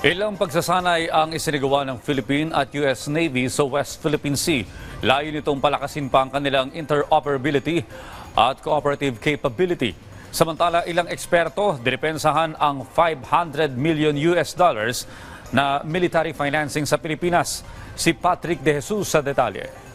Ilang pagsasanay ang isinagawa ng Philippine at US Navy sa West Philippine Sea. Layo nitong palakasin pa ang kanilang interoperability at cooperative capability. Samantala, ilang eksperto dinepensahan ang 500 million US dollars na military financing sa Pilipinas. Si Patrick De Jesus sa detalye.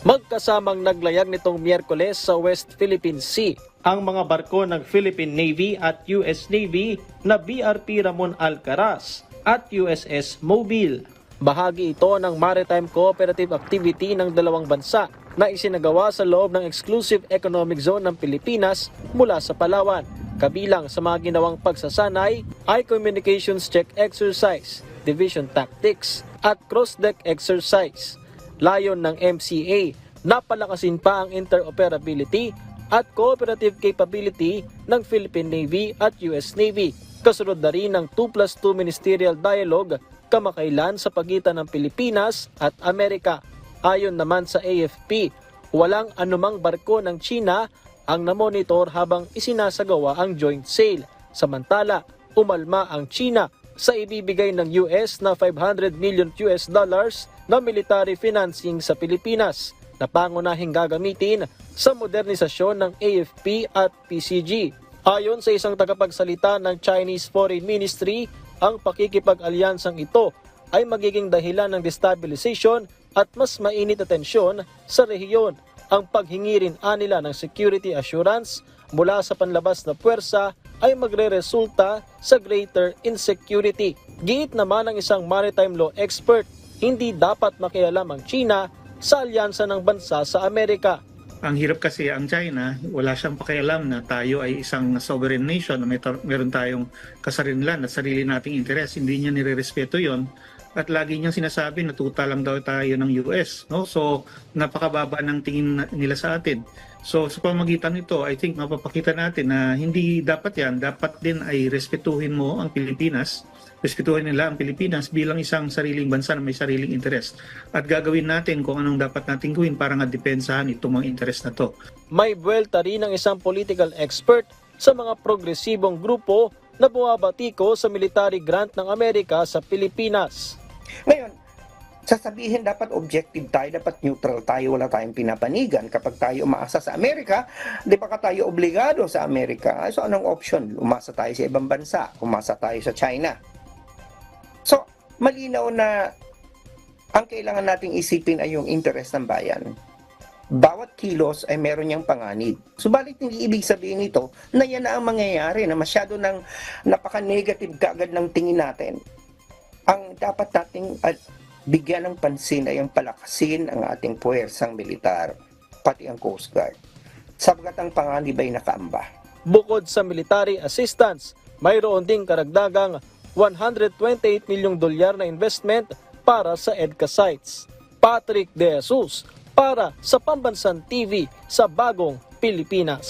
Magkasamang naglayag nitong Miyerkules sa West Philippine Sea ang mga barko ng Philippine Navy at US Navy na BRP Ramon Alcaraz at USS Mobile. Bahagi ito ng maritime cooperative activity ng dalawang bansa na isinagawa sa loob ng exclusive economic zone ng Pilipinas mula sa Palawan. Kabilang sa mga ginawang pagsasanay ay communications check exercise, division tactics at cross-deck exercise. Layon ng MCA, napalakasin pa ang interoperability at cooperative capability ng Philippine Navy at US Navy. Kasunod na rin ng 2 plus 2 ministerial dialogue kamakailan sa pagitan ng Pilipinas at Amerika. Ayon naman sa AFP, walang anumang barko ng China ang namonitor habang isinasagawa ang joint sale. Samantala, umalma ang China sa ibibigay ng US na 500 million US dollars na military financing sa Pilipinas na pangunahing gagamitin sa modernisasyon ng AFP at PCG. Ayon sa isang tagapagsalita ng Chinese Foreign Ministry, ang pakikipag-alyansang ito ay magiging dahilan ng destabilization at mas mainit na tensyon sa rehiyon. Ang paghingi rin anila ng security assurance mula sa panlabas na puwersa ay magre-resulta sa greater insecurity. Giit naman ng isang maritime law expert, hindi dapat makialam ang China sa alyansa ng bansa sa Amerika. Ang hirap kasi ang China, wala siyang pakialam na tayo ay isang sovereign nation, na may meron tayong kasarinlan at sarili nating interes. Hindi niya nirerespeto yon at lagi niyang sinasabi na lang daw tayo ng US. No? So, napakababa ng tingin nila sa atin. So, sa pamagitan nito, I think mapapakita natin na hindi dapat yan. Dapat din ay respetuhin mo ang Pilipinas. Respetuhin nila ang Pilipinas bilang isang sariling bansa na may sariling interes. At gagawin natin kung anong dapat natin gawin para nga depensahan itong mga interes na to. May buwelta rin ng isang political expert sa mga progresibong grupo na bumabatiko sa military grant ng Amerika sa Pilipinas. Ngayon, sasabihin dapat objective tayo, dapat neutral tayo, wala tayong pinapanigan. Kapag tayo umaasa sa Amerika, di ba ka tayo obligado sa Amerika? So anong option? Umasa tayo sa ibang bansa, umasa tayo sa China. So, malinaw na ang kailangan nating isipin ay yung interest ng bayan. Bawat kilos ay meron niyang panganib. Subalit hindi ibig sabihin nito na yan na ang mangyayari, na masyado ng napaka-negative kaagad ng tingin natin ang dapat nating at bigyan ng pansin ay ang palakasin ang ating puwersang militar, pati ang Coast Guard. Sabagat ang panganib ay nakaamba. Bukod sa military assistance, mayroon ding karagdagang 128 milyong dolyar na investment para sa EDCA sites. Patrick De Jesus para sa Pambansan TV sa Bagong Pilipinas.